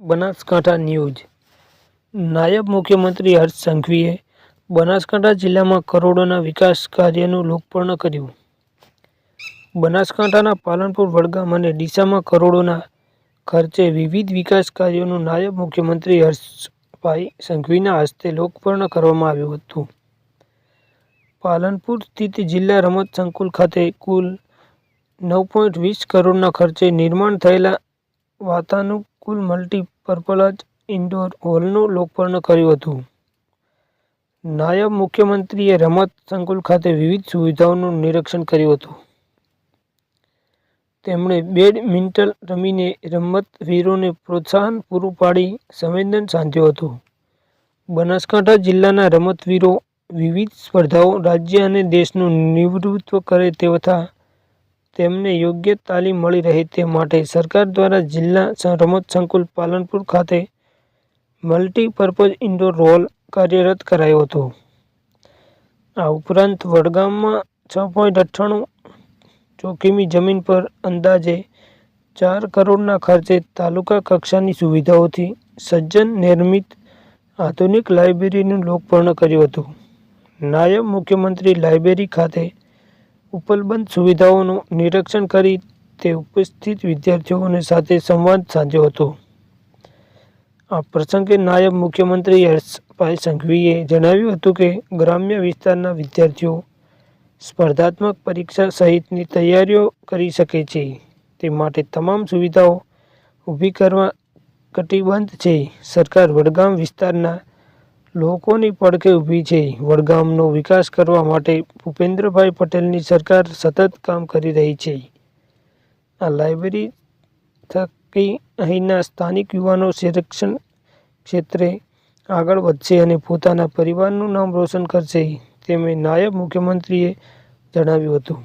Banaskantha news. નાયબ મુખ્યમંત્રી હર્ષ સંઘવીએ બનાસકાંઠા જિલ્લામાં કરોડોના વિકાસ કાર્યનું લોકપર્ણ કર્યું. બનાસકાંઠાના પાલનપુર, વડગામ અને ડીસામાં કરોડોના ખર્ચે વિવિધ વિકાસ કાર્યોનું નાયબ મુખ્યમંત્રી હર્ષભાઈ સંઘવીના હસ્તે લોકપર્ણ કરવામાં આવ્યું હતું. પાલનપુર સ્થિત જિલ્લા રમત સંકુલ ખાતે કુલ નવ પોઈન્ટ વીસ કરોડના ખર્ચે નિર્માણ થયેલા વાતાનુકૂળ મલ્ટીપર્પઝ ઇન્ડોર હોલનું લોકાર્પણ કર્યું હતું. નાયબ મુખ્યમંત્રીએ રમત સંકુલ ખાતે વિવિધ સુવિધાઓનું નિરીક્ષણ કર્યું હતું. તેમણે બેડમિન્ટન રમીને રમતવીરોને પ્રોત્સાહન પૂરું પાડી સંવેદન સાધ્યું હતું. બનાસકાંઠા જિલ્લાના રમતવીરો વિવિધ સ્પર્ધાઓ રાજ્ય અને દેશનું નિવૃત્વ કરે તથા તેમને યોગ્ય તાલીમ મળી રહે તે માટે સરકાર દ્વારા જિલ્લા રમત સંકુલ પાલનપુર ખાતે મલ્ટીપર્પઝ ઇન્ડોર રોલ કાર્યરત કરાયો હતો. આ ઉપરાંત વડગામમાં છ પોઈન્ટ અઠ્ઠાણું ચોકીમી જમીન પર અંદાજે ચાર કરોડના ખર્ચે તાલુકા કક્ષાની સુવિધાઓથી સજ્જન, નિર્મિત, આધુનિક લાઇબ્રેરીનું લોકપર્ણ કર્યું હતું. નાયબ મુખ્યમંત્રી લાઇબ્રેરી ખાતે ઉપલબ્ધ સુવિધાઓનું નિરીક્ષણ કરી તે ઉપસ્થિત વિદ્યાર્થીઓને સાથે સંવાદ સાધ્યો હતો. આ પ્રસંગે નાયબ મુખ્યમંત્રી હર્ષભાઈ સંઘવીએ જણાવ્યું હતું કે, ગ્રામ્ય વિસ્તારના વિદ્યાર્થીઓ સ્પર્ધાત્મક પરીક્ષા સહિતની તૈયારીઓ કરી શકે છે. તે માટે તમામ સુવિધાઓ ઊભી કરવા કટિબદ્ધ છે. સરકાર વડગામ વિસ્તારના લોકોની પડખે ઊભી છે. વડગામનો વિકાસ કરવા માટે ભૂપેન્દ્રભાઈ પટેલની સરકાર સતત કામ કરી રહી છે. આ લાઇબ્રેરી થકી અહીંના સ્થાનિક યુવાનો સંરક્ષણ ક્ષેત્રે આગળ વધશે અને પોતાના પરિવારનું નામ રોશન કરશે, તેમ નાયબ મુખ્યમંત્રીએ જણાવ્યું હતું.